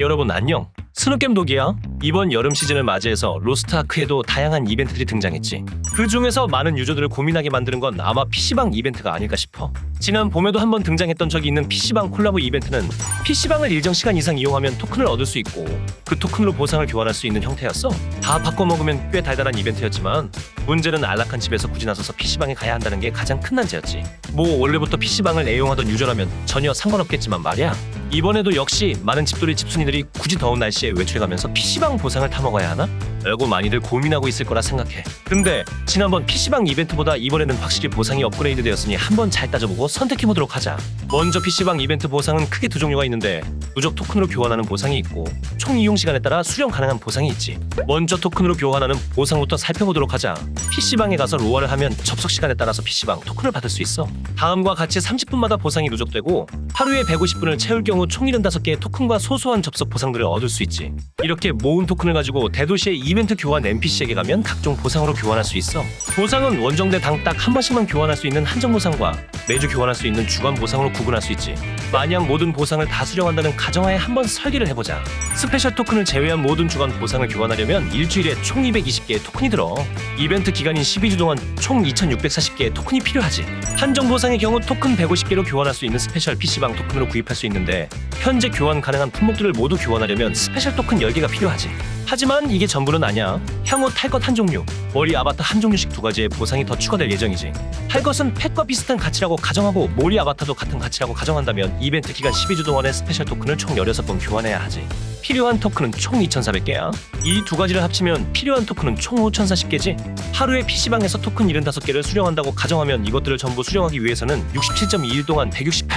여러분 안녕. 스누겜 독이야. 이번 여름 시즌을 맞이해서 로스트 아크에도 다양한 이벤트들이 등장했지. 그 중에서 많은 유저들을 고민하게 만드는 건 아마 PC방 이벤트가 아닐까 싶어. 지난 봄에도 한번 등장했던 적이 있는 PC방 콜라보 이벤트는 PC방을 일정 시간 이상 이용하면 토큰을 얻을 수 있고 그 토큰으로 보상을 교환할 수 있는 형태였어. 다 바꿔 먹으면 꽤 달달한 이벤트였지만 문제는 안락한 집에서 굳이 나서서 PC방에 가야 한다는 게 가장 큰 난제였지. 뭐 원래부터 PC방을 애용하던 유저라면 전혀 상관없겠지만 말이야. 이번에도 역시 많은 집돌이 집순이들이 굳이 더운 날씨 에 외출가면서 PC방 보상을 타먹어야 하나? 라고 많이들 고민하고 있을 거라 생각해. 근데 지난번 PC방 이벤트보다 이번에는 확실히 보상이 업그레이드 되었으니 한번 잘 따져보고 선택해보도록 하자. 먼저 PC방 이벤트 보상은 크게 두 종류가 있는데 누적 토큰으로 교환하는 보상이 있고 총 이용 시간에 따라 수령 가능한 보상이 있지. 먼저 토큰으로 교환하는 보상부터 살펴보도록 하자. PC방에 가서 로아를 하면 접속 시간에 따라서 PC방 토큰을 받을 수 있어. 다음과 같이 30분마다 보상이 누적되고 하루에 150분을 채울 경우 총 75개의 토큰과 소소한 접속 보상들을 얻을 수 있지. 이렇게 모은 토큰을 가지고 대도시의 이벤트 교환 NPC에게 가면 각종 보상으로 교환할 수 있어. 보상은 원정대 당 딱 한 번씩만 교환할 수 있는 한정 보상과 매주 교환할 수 있는 주간 보상으로 구분할 수 있지. 만약 모든 보상을 다 수령한다는 가정하에 한번 설계를 해보자. 스페셜 토큰을 제외한 모든 주간 보상을 교환하려면 일주일에 총 220개의 토큰이 들어. 이벤트 기간인 12주 동안 총 2,640개의 토큰이 필요하지. 한정 보상의 경우 토큰 150개로 교환할 수 있는 스페셜 PC 방 토큰으로 구입할 수 있는데 현재 교환 가능한 품목들을 모두 교환하려면 스페셜 토큰 10개가 필요하지. 하지만 이게 전부는 아니야. 향후 탈 것 한 종류, 머리 아바타 한 종류씩 두 가지의 보상이 더 추가될 예정이지. 탈 것은 펫과 비슷한 가치라고 가정하고 머리 아바타도 같은 가치라고 가정한다면 이벤트 기간 12주 동안의 스페셜 토큰을 총 16번 교환해야 하지. 필요한 토큰은 총 2,400개야. 이 두 가지를 합치면 필요한 토큰은 총 5,040개지. 하루에 PC방에서 토큰 75개를 수령한다고 가정하면 이것들을 전부 수령하기 위해서는 67.2일 동안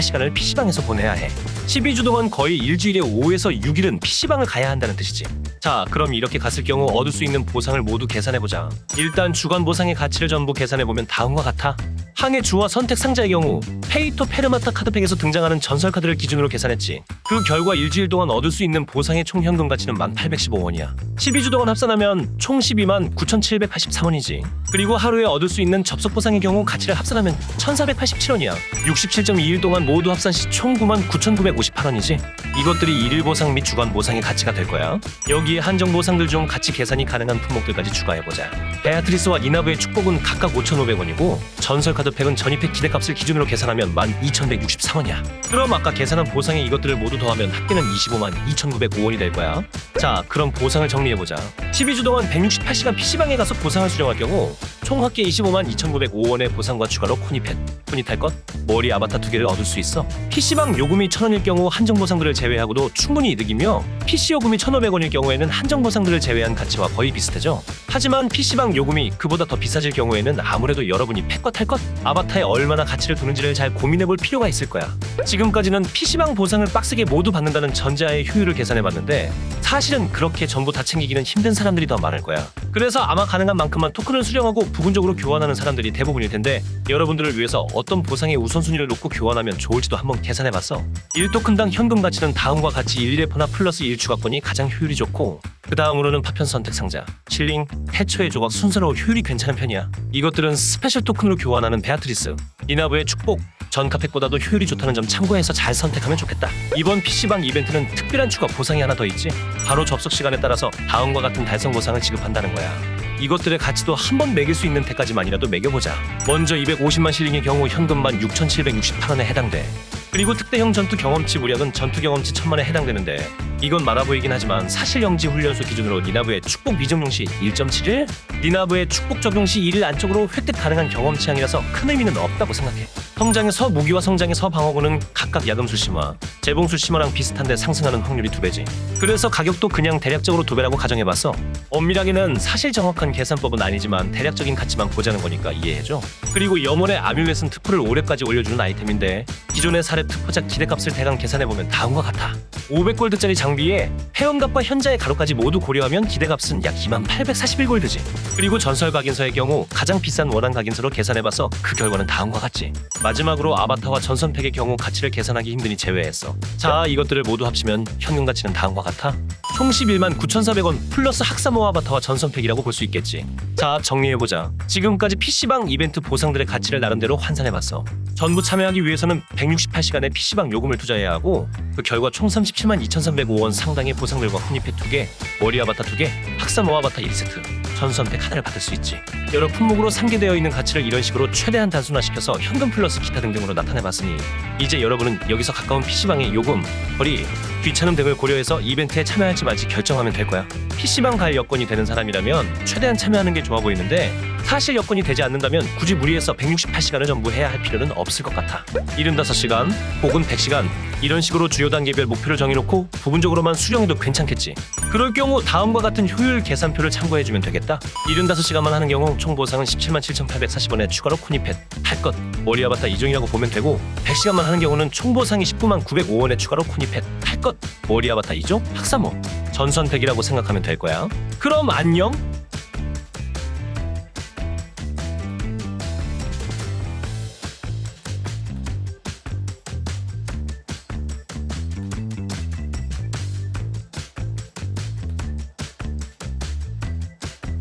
168시간을 PC방에서 보내야 해. 12주 동안 거의 일주일에 5에서 6일은 PC방을 가야 한다는 뜻이지. 자, 그럼 이렇게 갔을 경우 얻을 수 있는 보상을 모두 계산해보자. 일단 주간 보상의 가치를 전부 계산해보면 다음과 같아. 항해 주와 선택 상자의 경우 페이토 페르마타 카드팩에서 등장하는 전설 카드를 기준으로 계산했지. 그 결과 일주일 동안 얻을 수 있는 보상의 총 현금 가치는 1815원이야. 12주 동안 합산하면 총 12만 9783원이지. 그리고 하루에 얻을 수 있는 접속 보상의 경우 가치를 합산하면 1487원이야. 67.2일 동안 모두 합산 시 총 9만 9958원이지. 이것들이 일일 보상 및 주간 보상의 가치가 될 거야. 여기에 한정 보상들 중 가치 계산이 가능한 품목들까지 추가해보자. 베아트리스와 니나브의 축복은 각각 5,500원이고 전설 카드팩은 전입팩 기대값을 기준으로 계산하면 12,163원이야. 그럼 아까 계산한 보상에 이것들을 모두 더하면 합계는 25만 2,905원이 될 거야. 자, 그럼 보상을 정리해보자. 12주 동안 168시간 PC방에 가서 보상을 수령할 경우 총 합계 25만 2,905원의 보상과 추가로 코니펫, 코니탈 것, 머리 아바타 두 개를 얻을 수 있어. PC방 요금이 1,000원일 경우 한정 보상들을 제외하고도 충분히 이득이며 PC 요금이 1,500원일 경우에는 한정 보상들을 제외한 가치와 거의 비슷하죠. 하지만 PC방 요금이 그보다 더 비싸질 경우에는 아무래도 여러분이 팩과 탈 것, 아바타에 얼마나 가치를 두는지를 잘 고민해 볼 필요가 있을 거야. 지금까지는 PC방 보상을 빡세게 모두 받는다는 전제하에 효율을 계산해 봤는데 사실은 그렇게 전부 다 챙기기는 힘든 사람들이 더 많을 거야. 그래서 아마 가능한 만큼만 토큰을 수령하고 부분적으로 교환하는 사람들이 대부분일 텐데 여러분들을 위해서 어떤 보상의 우선순위를 놓고 교환하면 좋을지도 한번 계산해 봤어. 1토큰당 현금 가치는 다음과 같이 1레포나 플러스 1추가권이 가장 효율이 좋고 그 다음으로는 파편 선택 상자, 실링, 해초의 조각 순서로 효율이 괜찮은 편이야. 이것들은 스페셜 토큰으로 교환하는 베아트리스, 니나브의 축복, 전 카팩보다도 효율이 좋다는 점 참고해서 잘 선택하면 좋겠다. 이번 PC방 이벤트는 특별한 추가 보상이 하나 더 있지. 바로 접속 시간에 따라서 다음과 같은 달성 보상을 지급한다는 거야. 이것들의 가치도 한 번 매길 수 있는 데까지만이라도 매겨보자. 먼저 250만 실링의 경우 현금만 6,768원에 해당돼. 그리고 특대형 전투 경험치 무력은 전투 경험치 1000만에 해당되는데 이건 많아 보이긴 하지만 사실 영지 훈련소 기준으로 니나브의 축복 미적용 시 1.71? 니나브의 축복 적용 시 1일 안쪽으로 획득 가능한 경험치량이라서 큰 의미는 없다고 생각해. 성장의 서 무기와 성장의 서 방어구는 각각 야금술 심화, 재봉술 심화랑 비슷한데 상승하는 확률이 두 배지. 그래서 가격도 그냥 대략적으로 두 배라고 가정해봤어. 엄밀하게는 사실 정확한 계산법은 아니지만 대략적인 가치만 보자는 거니까 이해해줘. 그리고 염원의 아뮬렛은 특포를 5렙까지 올려주는 아이템인데 기존의 사렙 특포작 기대값을 대강 계산해보면 다음과 같아. 500골드짜리 장비에 회원값과 현자의 가로까지 모두 고려하면 기대값은 약 2만 841골드지. 그리고 전설 각인서의 경우 가장 비싼 원한 각인서로 계산해봐서 그 결과는 다음과 같지. 마지막으로 아바타와 전선팩의 경우 가치를 계산하기 힘드니 제외했어. 자, 이것들을 모두 합치면 현금 가치는 다음과 같아. 총 11만 9,400원 플러스 학사모 아바타와 전선팩이라고 볼 수 있겠지. 자, 정리해보자. 지금까지 PC방 이벤트 보상들의 가치를 나름대로 환산해봤어. 전부 참여하기 위해서는 168시간의 PC방 요금을 투자해야 하고 그 결과 총 30 37만 2,305원 상당의 보상들과 혼입회 2개, 머리 아바타 2개, 학사 모 아바타 1세트, 전 선택 하나를 받을 수 있지. 여러 품목으로 상계되어 있는 가치를 이런 식으로 최대한 단순화시켜서 현금 플러스 기타 등등으로 나타내봤으니 이제 여러분은 여기서 가까운 PC방의 요금, 거리, 귀찮음 등을 고려해서 이벤트에 참여할지 말지 결정하면 될 거야. PC방 갈 여건이 되는 사람이라면 최대한 참여하는 게 좋아 보이는데 사실 여건이 되지 않는다면 굳이 무리해서 168시간을 전부 해야 할 필요는 없을 것 같아. 75시간 혹은 100시간 이런 식으로 주요 단계별 목표를 정해놓고 부분적으로만 수령해도 괜찮겠지. 그럴 경우 다음과 같은 효율 계산표를 참고해주면 되겠다. 75시간만 하는 경우 총 보상은 17만 7,840원에 추가로 코니펫, 할것, 머리 아바타 이종이라고 보면 되고 100시간만 하는 경우는 총 보상이 19만 905원에 추가로 코니펫, 할것, 머리 아바타 이종, 학사모, 전선택이라고 생각하면 될 거야. 그럼 안녕.